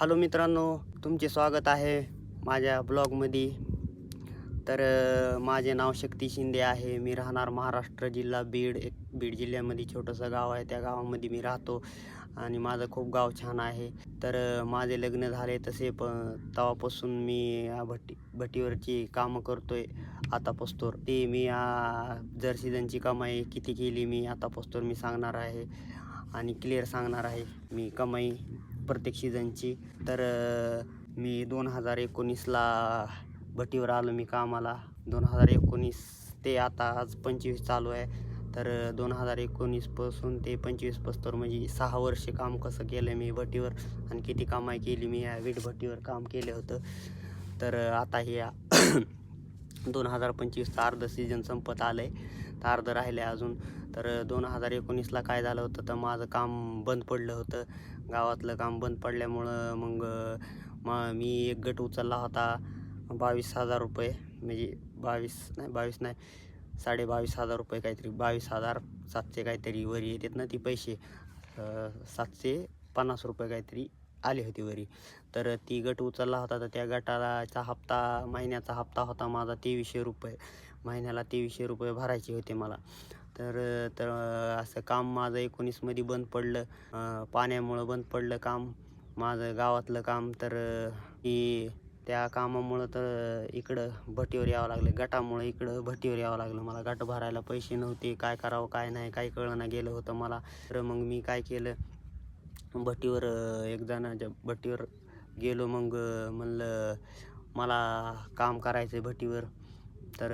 Hello मित्रांनो तुमचे स्वागत आहे माझ्या ब्लॉगमध्ये. तर माझे नाव शक्ती शिंदे आहे. मी राहणार महाराष्ट्र जिल्हा बीड. एक बीड जिल्ह्यामध्ये छोटंसं गाव आहे. त्या गावामध्ये मी राहतो आणि माझं खूप गाव छान आहे. तर माझे लग्न झाले तसे प तेव्हापासून मी या भट्टी भट्टीवरची कामं आहे आता पोस्तोर. ते मी जर सीझनची कमाई किती केली मी आता पोस्तोर मी सांगणार आहे. आणि क्लिअर सांगणार आहे मी कमाई. प्रत्येक सीझनची तर मी दोन हजार एकोणीसला भटीवर आलो मी कामाला. दोन हजार एकोणीस ते आता आज पंचवीस चालू आहे. तर दोन हजार एकोणीसपासून ते पंचवीस पस्तर म्हणजे सहा वर्षे काम कसं केलं मी भटीवर आणि किती कमाई केली मी या वीट भट्टीवर काम केलं होतं. तर आता हे दोन हजार पंचवीसचं अर्ध सीझन संपत आलं आहे तर अर्ध राहिलं आहे अजून. तर दोन हजार एकोणीसला काय झालं होतं? तर माझं काम बंद पडलं होतं. गावातलं काम बंद पडल्यामुळं मग मा मी एक गट उचलला होता. बावीस हजार रुपये म्हणजे बावीस नाही बावीस नाही साडे बावीस हजार रुपये काहीतरी बावीस हजार सातशे काहीतरी वरी येतात ना ती पैसे. सातशे पन्नास रुपये काहीतरी आले होते वरी. तर ती गट उचलला होता तर त्या गटाचा हप्ता महिन्याचा हप्ता होता माझा तेवीसशे रुपये. महिन्याला तेवीसशे रुपये भरायचे होते मला. तर तर असं काम माझं एकोणीसमध्ये बंद पडलं. पाण्यामुळं बंद पडलं काम माझं गावातलं काम. तर की त्या कामामुळं तर इकडं भटीवर यावं लागलं. गटामुळं इकडं भटीवर यावं लागलं. मला गट भरायला पैसे नव्हते. काय करावं काय नाही काही कळणं गेलं होतं मला. तर मग मी काय केलं? भटीवर अं, एक जणाच्या भट्टीवर गेलो. मग म्हणलं मला काम करायचं आहे तर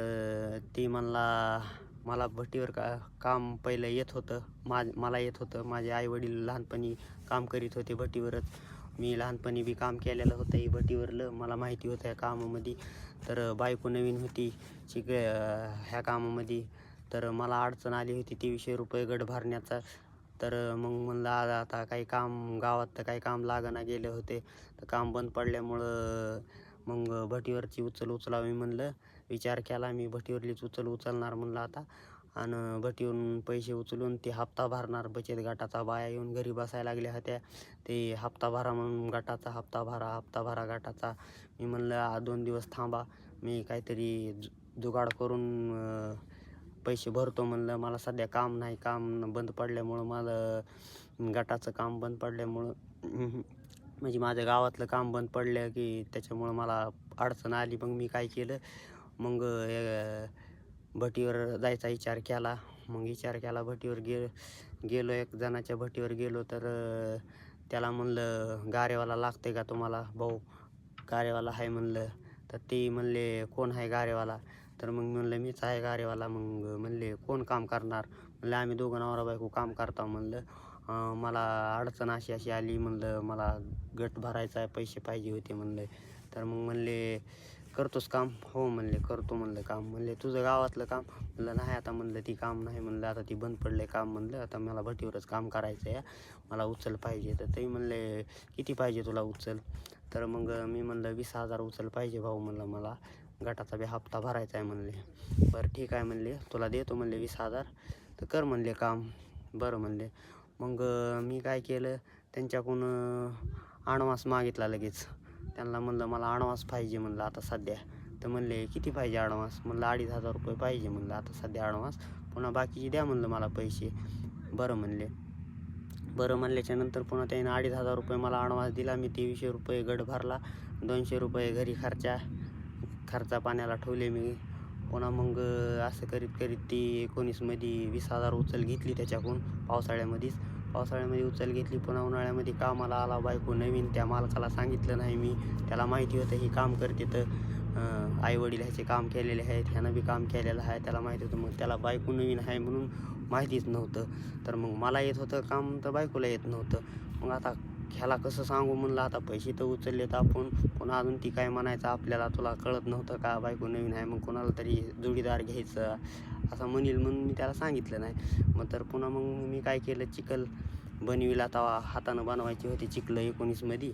ती म्हणला मला भट्टीवर का काम पहिलं येत होतं. मा मला येत होतं. माझे आईवडील लहानपणी काम करीत होते भट्टीवरच. मी लहानपणी बी काम केलेलं होतं ही भट्टीवरलं. मला माहिती होतं ह्या कामामध्ये. तर बायको नवीन होती. शिक ह्या कामामध्ये. तर मला अडचण आली होती तेवीसशे रुपये गट भरण्याचा. तर मग म्हणलं आज आता काही काम गावात तर काही काम लागना गेले होते. तर काम बंद पडल्यामुळं मग भटीवरची उचल उचलावी म्हणलं. विचार केला मी भटीवरलीच उचल उचलणार म्हणलं आता. आणि भटीवरून पैसे उचलून ते हप्ता भरणार. बचत गटाचा बाया येऊन घरी बसायला लागल्या होत्या. ते हप्ता भरा म्हणून गटाचा हप्ता भरा हप्ता भरा गटाचा. मी म्हणलं दोन दिवस थांबा. मी काहीतरी जु जुगाड करून पैसे भरतो म्हणलं. मला सध्या काम नाही. काम बंद पडल्यामुळं माझं गटाचं काम बंद पडल्यामुळं म्हणजे माझ्या गावातलं काम बंद पडलं की त्याच्यामुळं मला अडचण आली. मग मी काय केलं? मग भटीवर जायचा विचार केला. मग विचार केला भटीवर गे गेलो. एक जणाच्या भटीवर गेलो तर त्याला म्हणलं गारेवाला लागते का तुम्हाला? भाऊ गारेवाला आहे म्हणलं. तर ते म्हणले कोण आहे गारेवाला? तर मग म्हणलं मीच आहे गारेवाला. मग म्हणले कोण काम करणार? म्हणलं आम्ही दोघं नवरा बायको काम करता म्हणलं. मला अडचण अशी अशी आली म्हणलं. मला गट भरायचा आहे पैसे पाहिजे होते म्हणलं. तर मग म्हणले करतोस काम? हो म्हणले. करतो म्हणलं काम. म्हणले तुझं गावातलं काम? म्हणलं नाही आता म्हणलं ती काम नाही. म्हणलं आता ती बंद पडले काम म्हणलं. आता मला भट्टीवरच काम करायचं आहे. मला उचल पाहिजे. तर ते म्हणले किती पाहिजे तुला उचल? तर मग मी म्हणलं वीस हजार उचल पाहिजे भाऊ म्हणलं मला. गटाचा बी हप्ता भरायचा आहे म्हणले. बरं ठीक आहे म्हणले. तुला देतो म्हणले वीस हजार. तर कर म्हणले काम. बरं म्हणले. मग मी काय केलं? त्यांच्याकडून आणवास मागितला लगेच. त्यांना म्हणलं मला आणवास पाहिजे म्हणलं आता सध्या. तर म्हणले किती पाहिजे अडवान्स म्हणलं अडीच हजार रुपये पाहिजे म्हणलं आता सध्या अडवान्स पुन्हा बाकीचे द्या म्हणलं मला पैसे. बरं म्हणले. बरं म्हणल्याच्यानंतर पुन्हा त्याने अडीच हजार रुपये मला अडवान्स दिला. मी तेवीसशे रुपये गड भरला. दोनशे रुपये घरी खर्चा खर्चा पाण्याला ठेवले मी. पुन्हा मग असं करीत करीत ती एकोणीसमध्ये वीस हजार उचल घेतली त्याच्याकडून पावसाळ्यामध्येच. पावसाळ्यामध्ये उचल घेतली पुन्हा उन्हाळ्यामध्ये कामाला आला बायको नवीन त्या मालकाला सांगितलं नाही मी त्याला माहिती होतं ही काम करते तर आई वडील ह्याचे काम केलेले आहेत ह्यानं बी काम केलेलं आहे त्याला माहिती होतं मग त्याला बायको नवीन आहे म्हणून माहितीच नव्हतं. तर मग मला येत होतं काम तर बायकोला येत नव्हतं. मग आता ह्याला कसं सांगू म्हणलं आता पैसे तर उचलले तर आपण. पुन्हा अजून ती काय म्हणायचं आपल्याला तुला कळत नव्हतं का? बायको नवीन आहे मग कोणाला तरी जोडीदार घ्यायचं? असं म्हणील म्हणून मी त्याला सांगितलं नाही. मग तर पुन्हा मग मी काय केलं? चिखल बनविला तवा हातानं बनवायची होती चिखलं एकोणीसमध्ये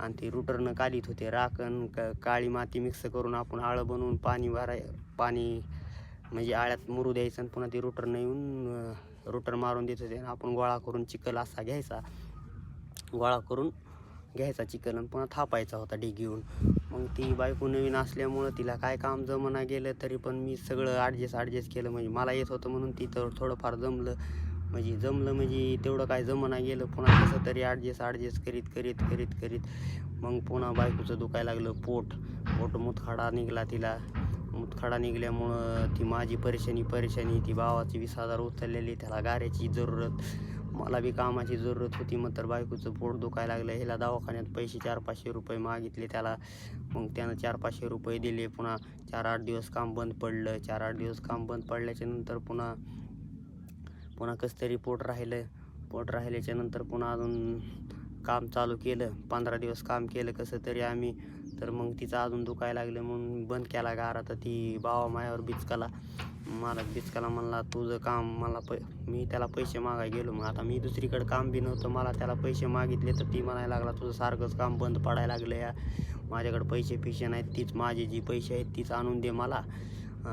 आणि ते रुटरनं काढीत होते. राखण क काळी माती मिक्स करून आपण आळं बनवून पाणी भराय पाणी म्हणजे आळ्यात मुरू द्यायचं आणि पुन्हा ते रुटरनं येऊन रुटर मारून देत होते. आणि आपण गोळा करून चिखल असा घ्यायचा. गोळा करून घ्यायचा चिकन आणि पुन्हा थापायचा होता ढीग घेऊन मग ती बायको नवीन असल्यामुळं तिला काय काम जमना गेलं तरी पण मी सगळं ॲडजस्ट ॲडजस्ट केलं. म्हणजे मला येत होतं म्हणून ती तर थोडंफार जमलं. म्हणजे जमलं म्हणजे तेवढं काय जमना गेलं. पुन्हा कसं तरी ॲडजस्ट ॲडजस्ट करीत करीत करीत करीत. मग पुन्हा बायकोचं दुखायला लागलं. पोट पोट मुतखडा निघाला तिला. मुतखडा निघल्यामुळं ती माझी परेशानी परेशानी ती भावाची वीस हजार उचललेली. त्याला गाऱ्याची जरूरत. मला बी कामाची जरूरत होती मग तर बायकोचं पोट दुखायला लागलं. ह्याला दवाखान्यात पैसे चार पाचशे रुपये मागितले त्याला. मग त्यानं चार पाचशे रुपये दिले. पुन्हा चार आठ दिवस काम बंद पडलं. चार आठ दिवस काम बंद पडल्याच्या नंतर पुन्हा पुन्हा कसं तरी पोट राहिलं. पोट राहिल्याच्या नंतर पुन्हा अजून काम चालू केलं. पंधरा दिवस काम केलं. कसं तरी आम्ही तर मग तिचं अजून दुखायला लागलं म्हणून बंद केला गार आता ती बावा मायावर बिचकाला मला बिचकाला म्हणला तुझं काम मला पै मी त्याला पैसे मागाय गेलो. मग आता मी दुसरीकडे काम बी नव्हतं. मला त्याला पैसे मागितले तर ती म्हणायला लागला तुझं सारखंच काम बंद पडायला लागलं या. माझ्याकडे पैसे पिशे नाहीत. तीच माझे जी पैसे आहेत तीच आणून दे मला.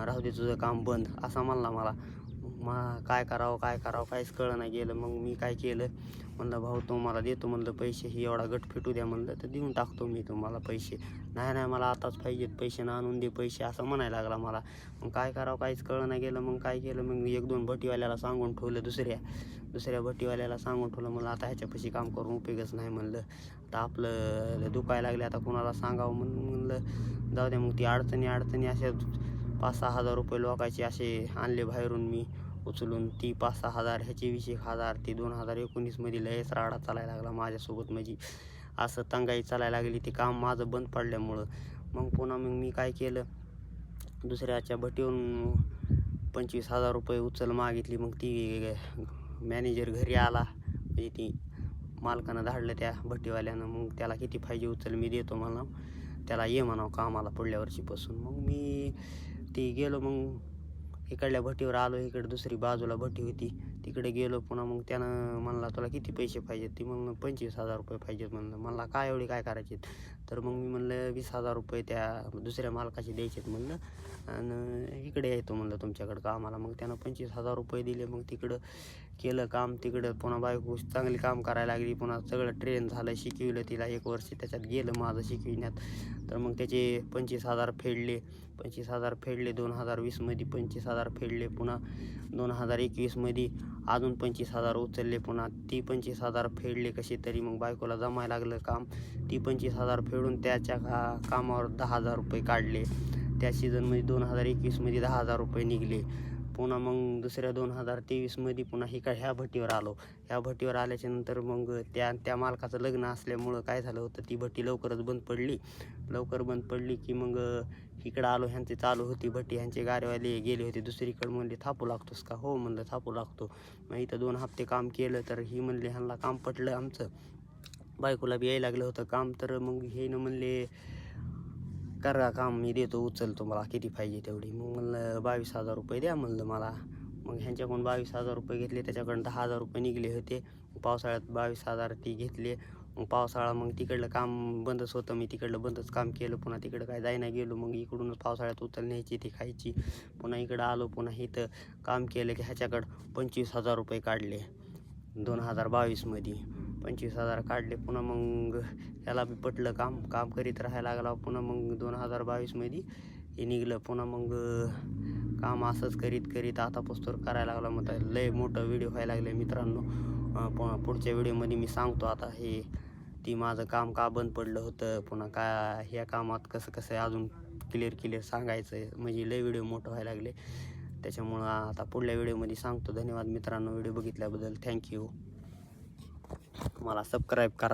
राहू दे तुझं काम बंद असा म्हणला मला. मा काय करावं काय करावं काहीच कळलं नाही गेलं. मग मी काय केलं? म्हणलं भाऊ तुम्हाला देतो. म्हणलं पैसे ही एवढा गट फिटू द्या. म्हणलं तर देऊन टाकतो मी तुम्हाला पैसे. नाही नाही मला आताच पाहिजेत पैसे ना आणून दे पैसे असं म्हणायला लागला मला. मग काय करावं काहीच कळलं नाही गेलं. मग काय केलं? मग एक दोन भटीवाल्याला सांगून ठेवलं दुसऱ्या दुसऱ्या भटीवाल्याला सांगून ठेवलं. मला आता ह्याच्यापाशी काम करून उपयोगच नाही. म्हणलं आता आपलं दुखायला लागले आता कुणाला सांगावं? म्हणून म्हणलं जाऊ द्या मग ती अडचणी अडचणी अशा पाच सहा हजार रुपये लोकांचे असे आणले बाहेरून मी. उचलून ती पाच सहा हजार ह्याची वीस एक हजार ती दोन हजार एकोणीसमध्ये लयच राडा चालायला लागला माझ्यासोबत म्हणजे. असं तंगाई चालायला लागली ते काम माझं बंद पडल्यामुळं. मग पुन्हा मग मी काय केलं? दुसऱ्याच्या भटीवरून पंचवीस हजार रुपये उचल मागितली. मग ती मॅनेजर घरी आला. म्हणजे ती मालकानं धाडलं त्या भट्टीवाल्यानं. मग त्याला किती पाहिजे उचल मी देतो मला त्याला ये म्हणावं कामाला पुढल्या वर्षीपासून. मग मी ती गेलो. मग इकडल्या भट्टीवर आलो इकडे दुसरी बाजूला भट्टी होती. तिकडे गेलो पुन्हा मग त्यानं म्हणला तुला किती पैसे पाहिजेत? ती मग पंचवीस हजार रुपये पाहिजेत. म्हणलं म्हणला काय एवढे काय करायचे? तर मग मी म्हणलं वीस हजार रुपये त्या दुसऱ्या मालकाचे द्यायचेत. म्हणलं आणि इकडे येतो म्हणलं तुमच्याकडं कामाला. मग त्यानं पंचवीस हजार रुपये दिले मग तिकडं केलं काम तिकडं पुन्हा बायको चांगली काम करायला लागली पुन्हा सगळं ट्रेन झालं शिकविलं तिला एक वर्ष त्याच्यात गेलं माझं शिकविण्यात. तर मग त्याचे पंचवीस हजार फेडले. पंचवीस हजार फेडले दोन हजार वीसमध्ये पंचवीस हजार फेडले पुन्हा दोन हजार एकवीसमध्ये अजून पंचवीस हजार उचलले पुन्हा ती पंचवीस हजार फेडले कसे तरी. मग बायकोला जमायला लागलं काम. ती पंचवीस हजार फेडून त्याच्या का कामावर दहा हजार रुपये काढले. त्या सीझनमध्ये दोन हजार एकवीसमध्ये दहा हजार रुपये निघले. पुन्हा मग दुसऱ्या दोन हजार तेवीसमध्ये पुन्हा इकडे ह्या भट्टीवर आलो. ह्या भट्टीवर आल्याच्यानंतर मग त्या त्या मालकाचं लग्न असल्यामुळं काय झालं होतं ती भट्टी लवकरच बंद पडली. लवकर बंद पडली की मग इकडं आलो ह्यांची चालू होती भट्टी ह्यांचे गारेवाले गेले होते दुसरीकडे म्हणले थापू लागतोस का? हो म्हणलं थापू लागतो. मग इथं दोन हप्ते काम केलं तर ही म्हणले ह्यांना काम पटलं आमचं. बायकोला बी यायला लागलं होतं काम तर मग हे न म्हणले करा काम मी देतो उचलतो मला किती पाहिजे तेवढी. मग म्हणलं बावीस हजार रुपये द्या म्हणलं मला. मग ह्यांच्याकडून बावीस हजार रुपये घेतले त्याच्याकडून दहा हजार रुपये निघले होते. पावसाळ्यात बावीस हजार ती घेतले. मग पावसाळा मग तिकडलं काम बंदच होतं. मी तिकडलं बंदच काम केलं. पुन्हा तिकडं काय जायना गेलो. मग इकडूनच पावसाळ्यात उचल न्यायची ती खायची. पुन्हा इकडं आलो पुन्हा इथं काम केलं की ह्याच्याकडं पंचवीस हजार रुपये काढले. दोन हजार बावीसमध्ये पंचवीस हजार काढले पुन्हा मग त्याला बी पटलं काम काम करीत राहायला लागला पुन्हा मग दोन हजार बावीसमध्ये हे निघलं पुन्हा मग काम असंच करीत करीत आता पोस्तोर करायला लागला. मग लय मोठं व्हिडिओ व्हायला लागले मित्रांनो. पु- पुढच्या व्हिडिओमध्ये मी सांगतो आता हे ती माझं काम का बंद पडलं होतं पुन्हा काय ह्या कामात कसं कसं आहे अजून क्लिअर क्लिअर सांगायचं आहे म्हणजे लय व्हिडिओ मोठं व्हायला लागले. त्याच्यामुळं आता पुढल्या व्हिडिओमध्ये सांगतो. धन्यवाद मित्रांनो व्हिडिओ बघितल्याबद्दल. थँक्यू मला सबस्क्राईब करा